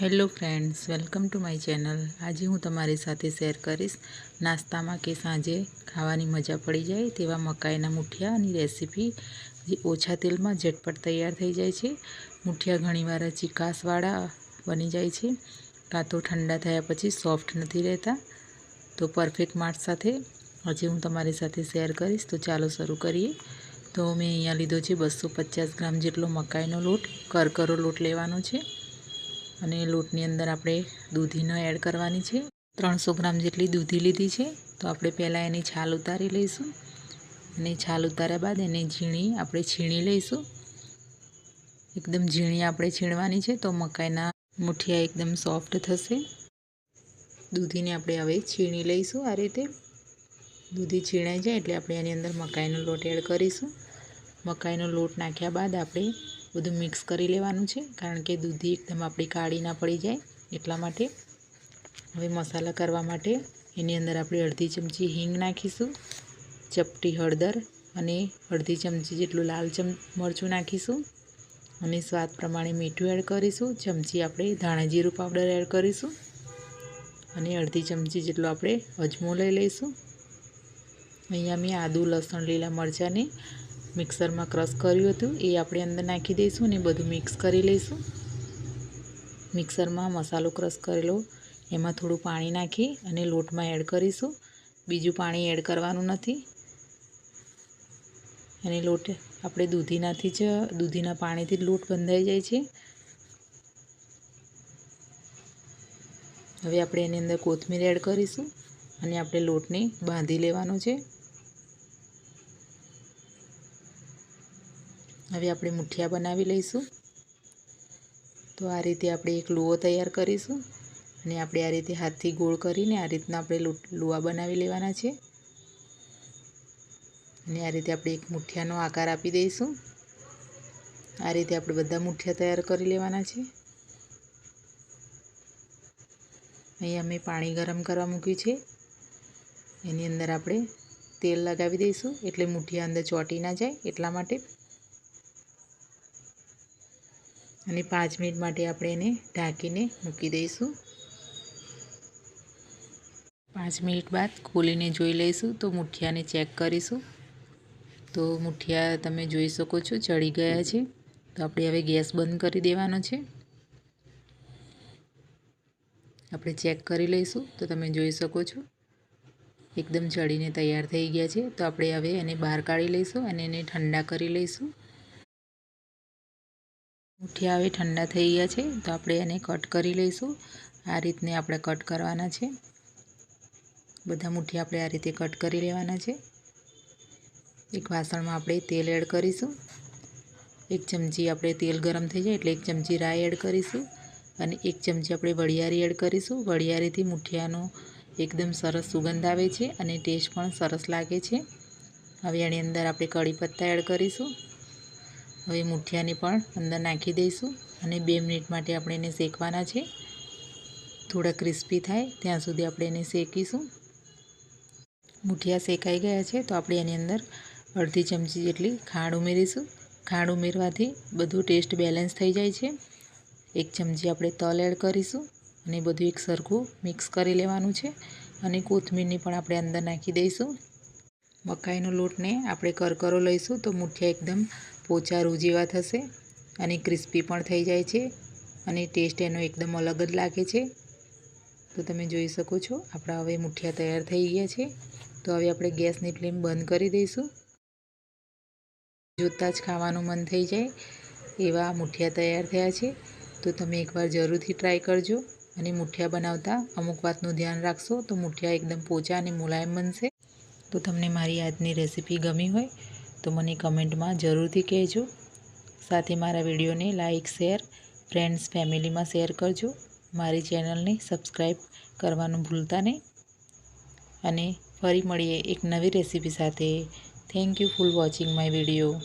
Hello friends, welcome to my channel. આજે હું તમારી સાથે શેર કરીશ નાસ્તામાં કે સાંજે ખાવાની મજા પડી જાય તેવા મકાઈના મુઠિયાની રેસીપી. જે ઓછા તેલમાં ઝટપટ તૈયાર થઈ જાય છે. મુઠિયા ઘણીવાર ચિકાસવાળા બની જાય છે. કાં તો ઠંડા થયા પછી સોફ્ટ નથી રહેતા. તો પરફેક્ટ માર્ટ સાથે આજે હું તમારી સાથે શેર કરીશ. તો ચાલો શરૂ કરીએ. તો મેં અહીંયા લીધો છે બસો પચાસ ગ્રામ જેટલો મકાઈનો લોટ, કરકરો લોટ લેવાનો છે. અને લોટની અંદર આપણે દૂધીનો એડ કરવાની છે. ત્રણસો ગ્રામ જેટલી દૂધી લીધી છે. તો આપણે પહેલાં એની છાલ ઉતારી લઈશું અને છાલ ઉતાર્યા બાદ એને ઝીણી આપણે છીણી લઈશું. એકદમ ઝીણી આપણે છીણવાની છે તો મકાઈના મુઠિયા એકદમ સોફ્ટ થશે. દૂધીને આપણે હવે છીણી લઈશું આ રીતે. દૂધી છીણાઈ જાય એટલે આપણે એની અંદર મકાઈનો લોટ એડ કરીશું. મકાઈનો લોટ નાખ્યા બાદ આપણે બધું મિક્સ કરી લેવાનું છે, કારણ કે દૂધી એકદમ આપણી કાળી ના પડી જાય એટલા માટે. હવે મસાલા કરવા માટે એની અંદર આપણે અડધી ચમચી હિંગ નાખીશું, ચપટી હળદર અને અડધી ચમચી જેટલું લાલ ચમ, મરચું નાખીશું અને સ્વાદ પ્રમાણે મીઠું એડ કરીશું, ચમચી આપણે ધાણા જીરું પાવડર એડ કરીશું અને અડધી ચમચી જેટલો આપણે અજમો લઈ લઈશું. અહીંયા મેં આદું, લસણ, લીલા મરચાંને મિક્સરમાં ક્રશ કર્યું હતું, એ આપણે અંદર નાખી દઈશું અને બધું મિક્સ કરી લઈશું. મિક્સરમાં મસાલો ક્રશ કરેલો, એમાં થોડું પાણી નાખી અને લોટમાં એડ કરીશું. બીજું પાણી એડ કરવાનું નથી. અને લોટ આપણે દૂધીનાથી જ, દૂધીના પાણીથી જ લોટ બંધાઈ જાય છે. હવે આપણે એની અંદર કોથમીર એડ કરીશું અને આપણે લોટને બાંધી લેવાનો છે. હવે આપણે મુઠિયા બનાવી લઈશું. તો આ રીતે આપણે એક લુઓ તૈયાર કરીશું અને આપણે આ રીતે હાથથી ગોળ કરીને આ રીતના આપણે લુવા બનાવી લેવાના છે. અને આ રીતે આપણે એક મુઠિયાનો આકાર આપી દઈશું. આ રીતે આપણે બધા મુઠિયા તૈયાર કરી લેવાના છે. અહીંયા મેં પાણી ગરમ કરવા મૂક્યું છે. એની અંદર આપણે તેલ લગાવી દઈશું એટલે મુઠિયા અંદર ચોંટી ના જાય એટલા માટે. અને પાંચ મિનિટ માટે આપણે એને ઢાંકીને મૂકી દઈશું. પાંચ મિનિટ બાદ ખોલીને જોઈ લઈશું તો મુઠિયાને ચેક કરીશું. તો મુઠિયા તમે જોઈ શકો છો ચડી ગયા છે. તો આપણે હવે ગેસ બંધ કરી દેવાનો છે. આપણે ચેક કરી લઈશું તો તમે જોઈ શકો છો. એકદમ ચડીને તૈયાર થઈ ગયા છે. તો આપણે હવે એને બહાર કાઢી લઈશું અને એને ઠંડા કરી લઈશું. મુઠિયા હવે ઠંડા થઈ ગયા છે, તો આપણે એને કટ કરી લઈશું. આ રીતને આપણે કટ કરવાના છે. બધા મુઠિયા આપણે આ રીતે કટ કરી લેવાના છે. એક વાસણમાં આપણે તેલ એડ કરીશું. એક ચમચી આપણે તેલ ગરમ થઈ જાય એટલે એક ચમચી રાઈ એડ કરીશું. અને એક ચમચી આપણે વળિયારી એડ કરીશું. વળિયારીથી મુઠિયાનો એકદમ સરસ સુગંધ આવે છે અને ટેસ્ટ પણ સરસ લાગે છે. હવે એની અંદર આપણે કઢી પત્તા એડ કરીશું. હવે મુઠિયાને પણ અંદર નાખી દઈશું અને બે મિનિટ માટે આપણે એને શેકવાના છે. થોડા ક્રિસ્પી થાય ત્યાં સુધી આપણે એને શેકીશું. મુઠિયા શેકાઈ ગયા છે તો આપણે એની અંદર અડધી ચમચી જેટલી ખાંડ ઉમેરીશું. ખાંડ ઉમેરવાથી બધું ટેસ્ટ બેલેન્સ થઈ જાય છે. એક ચમચી આપણે તલ એડ કરીશું અને બધું એક સરખું મિક્સ કરી લેવાનું છે અને કોથમીરની પણ આપણે અંદર નાખી દઈશું. મકાઈનો લોટને આપણે કરકરો લઈશું તો મુઠિયા એકદમ પોચા રૂ જેવા થશે અને ક્રિસ્પી પણ થઈ જાય છે અને ટેસ્ટ એનો એકદમ અલગ જ લાગે છે. તો તમે જોઈ શકો છો, આપણા હવે મુઠિયા તૈયાર થઈ ગયા છે. તો હવે આપણે ગેસની ફ્લેમ બંધ કરી દઈશું. જોતાં જ ખાવાનું મન થઈ જાય એવા મુઠિયા તૈયાર થયા છે. તો તમે એકવાર જરૂરથી ટ્રાય કરજો અને મુઠિયા બનાવતા અમુક વાતનું ધ્યાન રાખશો તો મુઠિયા એકદમ પોચા અને મુલાયમ બનશે. તો તમને મારી આજની રેસીપી ગમી હોય તો મને કમેન્ટમાં જરૂરથી કહેજો. સાથે મારા વિડીયોને લાઇક શેર, ફ્રેન્ડ્સ, ફેમિલીમાં શેર કરજો. મારી ચેનલને સબસ્ક્રાઈબ કરવાનું ભૂલતા નહીં. અને ફરી મળીએ એક નવી રેસીપી સાથે. Thank you for watching my video.